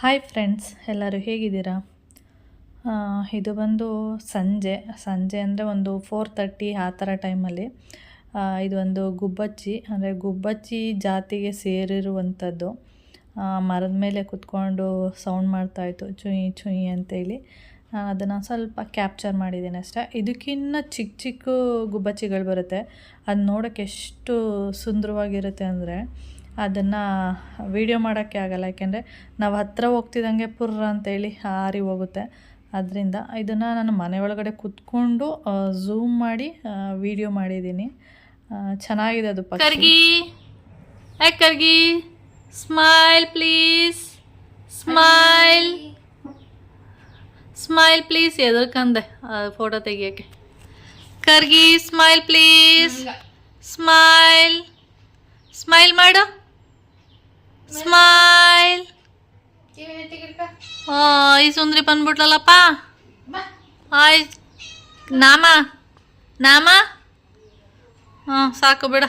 Hi friends ಎಲ್ಲರೂ ಹೇಗಿದ್ದೀರಾ? ಇದು ಬಂದು ಸಂಜೆ. ಸಂಜೆ ಅಂದರೆ ಒಂದು ಫೋರ್ ತರ್ಟಿ ಆ ಥರ ಟೈಮಲ್ಲಿ ಇದೊಂದು ಗುಬ್ಬಚ್ಚಿ. ಅಂದರೆ ಗುಬ್ಬಚ್ಚಿ ಜಾತಿಗೆ ಸೇರಿರುವಂಥದ್ದು. ಮರದ ಮೇಲೆ ಕುತ್ಕೊಂಡು ಸೌಂಡ್ ಮಾಡ್ತಾಯಿತ್ತು ಚುಯಿ ಚುಯಿ ಅಂತೇಳಿ. ನಾನು ಅದನ್ನು ಸ್ವಲ್ಪ ಕ್ಯಾಪ್ಚರ್ ಮಾಡಿದ್ದೀನಿ ಅಷ್ಟೇ. ಇದಕ್ಕಿನ್ನ ಚಿಕ್ಕ ಚಿಕ್ಕ ಗುಬ್ಬಚ್ಚಿಗಳು ಬರುತ್ತೆ. ಅದು ನೋಡೋಕ್ಕೆ ಎಷ್ಟು ಸುಂದರವಾಗಿರುತ್ತೆ ಅಂದರೆ ಅದನ್ನು ವೀಡಿಯೋ ಮಾಡೋಕ್ಕೆ ಆಗಲ್ಲ. ಯಾಕೆಂದರೆ ನಾವು ಹತ್ತಿರ ಹೋಗ್ತಿದ್ದಂಗೆ ಪುರ್ರ ಅಂತೇಳಿ ಹಾರಿ ಹೋಗುತ್ತೆ. ಅದರಿಂದ ಇದನ್ನು ನಾನು ಮನೆ ಒಳಗಡೆ ಕುತ್ಕೊಂಡು ಝೂಮ್ ಮಾಡಿ ವೀಡಿಯೋ ಮಾಡಿದ್ದೀನಿ. ಚೆನ್ನಾಗಿದೆ ಅದು ಪಕ್ಷಿ. ಕರ್ಗಿ. ಏ ಕರ್ಗಿ. Smile please smile smile please ಎದರ್ಕಂದೆ photo ತೆಗಿಯೋಕ್ಕೆ. ಕರ್ಗಿ ಸ್ಮೈಲ್ ಪ್ಲೀಸ್ ಸ್ಮೈಲ್ ಸ್ಮೈಲ್ ಮಾಡು. ಸ್ಮೈಲ್ ಈ ಸುಂದ್ರಿ ಬಂದ್ಬಿಟ್ಲಲ್ಲಪ್ಪ ಆಯ್ ನಾಮ ನಾಮ ಹಾಂ ಸಾಕು ಬಿಡ.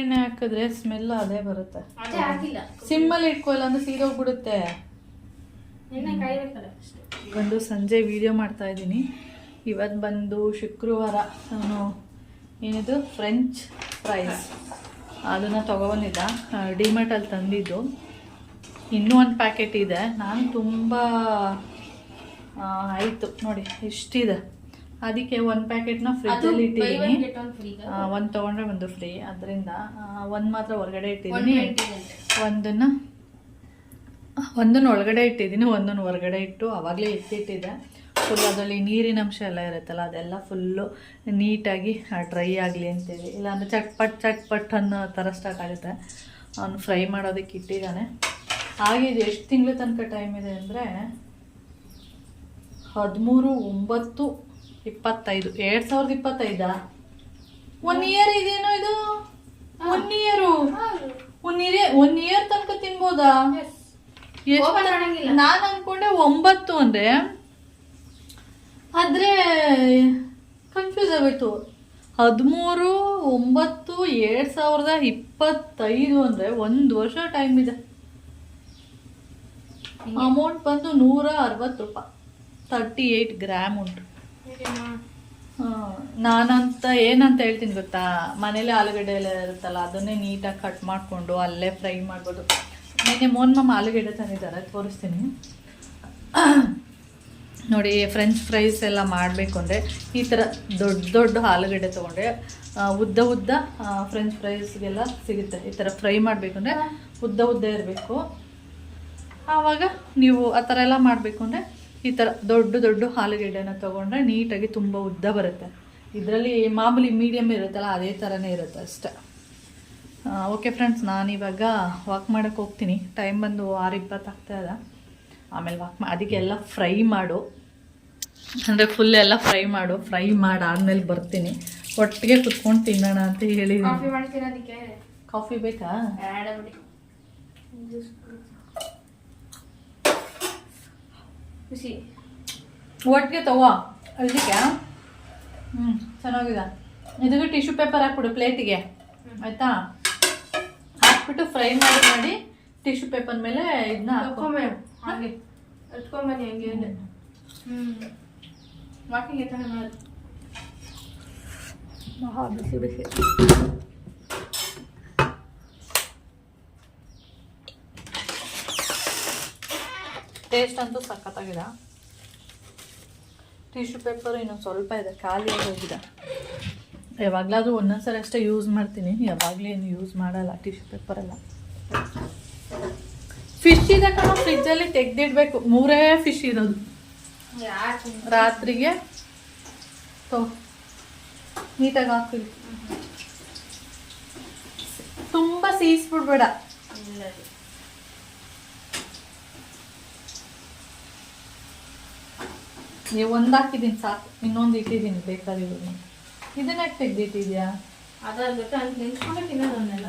ಎಣ್ಣೆ ಹಾಕಿದ್ರೆ ಸ್ಮೆಲ್ ಅದೇ ಬರುತ್ತೆ. ಸಿಮ್ಮಲ್ಲಿ ಇಟ್ಕೊಲ್ಲ ಅಂದ್ರೆ ಸೀದೋಗ್ಬಿಡುತ್ತೆ ಬಂದು ಸಂಜೆ ವಿಡಿಯೋ ಮಾಡ್ತಾ ಇದ್ದೀನಿ. ಇವತ್ತು ಬಂದು ಶುಕ್ರವಾರ ನಾನು ಏನಿದು? ಫ್ರೆಂಚ್ ಫ್ರೈಸ್ ಅದನ್ನು ತೊಗೊಬಂದಿದ್ದ. ಡಿಮಾರ್ಟಲ್ಲಿ ತಂದಿದ್ದು. ಇನ್ನೂ ಒಂದು ಪ್ಯಾಕೆಟ್ ಇದೆ. ನಾನು ತುಂಬ ಆಯಿತು. ನೋಡಿ ಇಷ್ಟಿದೆ. ಅದಕ್ಕೆ ಒಂದು ಪ್ಯಾಕೆಟ್ನ ಫ್ರಿಜ್ಜಲ್ಲಿ ಇಟ್ಟಿದ್ದೀನಿ ಒಂದು ತೊಗೊಂಡ್ರೆ ಒಂದು ಫ್ರೀ ಅದರಿಂದ ಒಂದು ಮಾತ್ರ ಹೊರಗಡೆ ಇಟ್ಟಿದ್ದೀನಿ ಒಂದನ್ನು ಒಂದನ್ನು ಒಳಗಡೆ ಇಟ್ಟಿದ್ದೀನಿ ಒಂದನ್ನು ಹೊರಗಡೆ ಇಟ್ಟು ಆವಾಗಲೇ ಎತ್ತಿಟ್ಟಿದ್ದೆ ಫುಲ್ ಅದರಲ್ಲಿ ನೀರಿನ ಅಂಶ ಎಲ್ಲ ಇರುತ್ತಲ್ಲ ಅದೆಲ್ಲ ಫುಲ್ಲು ನೀಟಾಗಿ ಡ್ರೈ ಆಗಲಿ ಅಂತೇಳಿ. ಇಲ್ಲಾಂದರೆ ಚಟ್ಪಟ್ ಚಟ್ಪಟ್ ಅನ್ನೋ ಥರ ಸ್ಟಾರ್ಟ್ ಆಗುತ್ತೆ. ಅವನು ಫ್ರೈ ಮಾಡೋದಕ್ಕೆ ಇಟ್ಟಿದ್ದಾನೆ. ಹಾಗೆ ಇದು ಎಷ್ಟು ತಿಂಗಳ ತನಕ ಟೈಮ್ ಇದೆ ಅಂದರೆ ಹದಿಮೂರು ಒಂಬತ್ತು ಇಪ್ಪತ್ತೈದು. ಎರಡು ಸಾವಿರದ ಇಪ್ಪತ್ತೈದಾ? ಒನ್ ಇಯರ್ ಇದೇನೋ ಇದು? One year one year one year ತನಕ ತಿನ್ಬೋದಾ? ನಾನು ಅನ್ಕೊಂಡೆ ಒಂಬತ್ತು ಅಂದ್ರೆ ಆದ್ರೆ ಕನ್ಫ್ಯೂಸ್ ಆಗೋಯ್ತು ಹದಿಮೂರು, ಒಂಬತ್ತು, ಎರಡು ಸಾವಿರದ ಇಪ್ಪತ್ತೈದು ಅಂದರೆ ಒಂದು ವರ್ಷ ಟೈಮ್ ಇದೆ. ಅಮೌಂಟ್ ಬಂದು ನೂರ ಅರವತ್ತು ರೂಪಾಯಿ. ತರ್ಟಿ ಏಯ್ಟ್ ಗ್ರಾಮ್ ಉಂಟು ನಾನಂತ ಏನಂತ ಹೇಳ್ತೀನಿ ಗೊತ್ತಾ? ಮನೇಲಿ ಆಲೂಗಡ್ಡೆ ಎಲ್ಲ ಇರುತ್ತಲ್ಲ, ಅದನ್ನೇ ನೀಟಾಗಿ ಕಟ್ ಮಾಡಿಕೊಂಡು ಅಲ್ಲೇ ಫ್ರೈ ಮಾಡ್ಬೋದು. ನಿನ್ನೆ ಮೋನ್ ಮಮ್ಮ ಆಲೂಗಡ್ಡೆ ತಂದಿದ್ದಾರೆ, ತೋರಿಸ್ತೀನಿ. ನೋಡಿ ಫ್ರೆಂಚ್ ಫ್ರೈಸ್ ಎಲ್ಲ ಮಾಡಬೇಕು ಅಂದರೆ ಈ ಥರ ದೊಡ್ಡ ದೊಡ್ಡ ಆಲೂಗಡ್ಡೆ ತೊಗೊಂಡ್ರೆ ಆ, ಉದ್ದ ಉದ್ದ ಫ್ರೆಂಚ್ ಫ್ರೈಸ್ಗೆಲ್ಲ ಸಿಗುತ್ತೆ. ಈ ಥರ ಫ್ರೈ ಮಾಡಬೇಕು ಅಂದರೆ ಉದ್ದ ಉದ್ದ ಇರಬೇಕು. ಆವಾಗ ನೀವು ಆ ಥರ ಎಲ್ಲ ಮಾಡಬೇಕು ಅಂದರೆ ಈ ಥರ ದೊಡ್ಡ ದೊಡ್ಡ ಆಲೂಗಡ್ಡೆನ ತೊಗೊಂಡ್ರೆ ನೀಟಾಗಿ ತುಂಬ ಉದ್ದ ಬರುತ್ತೆ. ಇದರಲ್ಲಿ ಮಾಮೂಲಿ ಮೀಡಿಯಮ್ ಇರುತ್ತಲ್ಲ ಅದೇ ಥರನೇ ಇರುತ್ತೆ ಅಷ್ಟೆ. ಓಕೆ ಫ್ರೆಂಡ್ಸ್ ನಾನಿವಾಗ ವಾಕ್ ಮಾಡೋಕ್ಕೆ ಹೋಗ್ತೀನಿ. ಟೈಮ್ ಬಂದು ಆರು ಇಪ್ಪತ್ತು ಆಗ್ತಾ ಇದೆ. ಆಮೇಲೆ ವಾಕ್ ಮಾ ಅದಕ್ಕೆಲ್ಲ ಫ್ರೈ ಮಾಡು. ಅಂದರೆ ಫುಲ್ ಎಲ್ಲ ಫ್ರೈ ಮಾಡು. ಫ್ರೈ ಮಾಡಾದ್ಮೇಲೆ ಬರ್ತೀನಿ. ಒಟ್ಟಿಗೆ ಕುತ್ಕೊಂಡು ತಿನ್ನೋಣ ಅಂತ ಹೇಳಿ. ಕಾಫಿ ಬೇಕಾ? ಒಟ್ಟಿಗೆ ತಗೋ. ಅದಕ್ಕೆ? ಹ್ಞೂ ಚೆನ್ನಾಗಿದೆ. ಇದಕ್ಕೆ ಟಿಶ್ಯೂ ಪೇಪರ್ ಹಾಕ್ಬಿಡು ಪ್ಲೇಟಿಗೆ. ಆಯಿತಾ? ಹಾಕ್ಬಿಟ್ಟು ಫ್ರೈ ಮಾಡಿ ಮಾಡಿ ಟಿಶ್ಯೂ ಪೇಪರ್ ಮೇಲೆ ಇದನ್ನ ಹಾಗೆ. ಎತ್ಕೊಂಬನ್ನಿ ಹಂಗೆ ಹ್ಮ್. ವಾಕಿಂಗ್ ಎತ್ತಾನೆ ಮಾಡಿ ಬಿಸಿ ಬಿಸಿ. ಟೇಸ್ಟ್ ಅಂತೂ ಸಖತ್ತಾಗಿದೆ. ಟಿಶ್ಯೂ ಪೇಪರ್ ಇನ್ನೊಂದು ಸ್ವಲ್ಪ ಇದೆ ಖಾಲಿ ಹೋಗಿದೆ. ಒಂದೊಂದು ಒಂದೊಂದ್ಸರಿ ಅಷ್ಟೇ ಯೂಸ್ ಮಾಡ್ತೀನಿ. ಯಾವಾಗಲೂ ಏನು ಯೂಸ್ ಮಾಡಲ್ಲ ಟಿಶ್ಯೂ ಪೇಪರೆಲ್ಲ ಎಲ್ಲ. ಫಿಶ್ ಇದೆ ಕಣ ಫ್ರಿಜ್ಜಲ್ಲಿ ತೆಗ್ದಿಡ್ಬೇಕು. ಮೂರೇ ಫಿಶ್ ಇರೋದು. ರಾತ್ರಿಗೆ ತೋ, ನೀಟಾಗಿ ಹಾಕಿ ತುಂಬ ಸೀಸ್ಬಿಡ್ಬೇಡ. ನೀವು ಒಂದು ಹಾಕಿದ್ದೀನಿ ಸಾಕು. ಇನ್ನೊಂದು ಇಟ್ಟಿದ್ದೀನಿ ಬೇಕಾದ್ರೆ ಇದನ್ನ ತೆಗ್ದಿಟ್ಟಿದ್ಯಾ? ಅದ್ರ ಜೊತೆ ನಿಂತ್ಕೊಂಡೆ ತಿನ್ನೋದನ್ನೆಲ್ಲ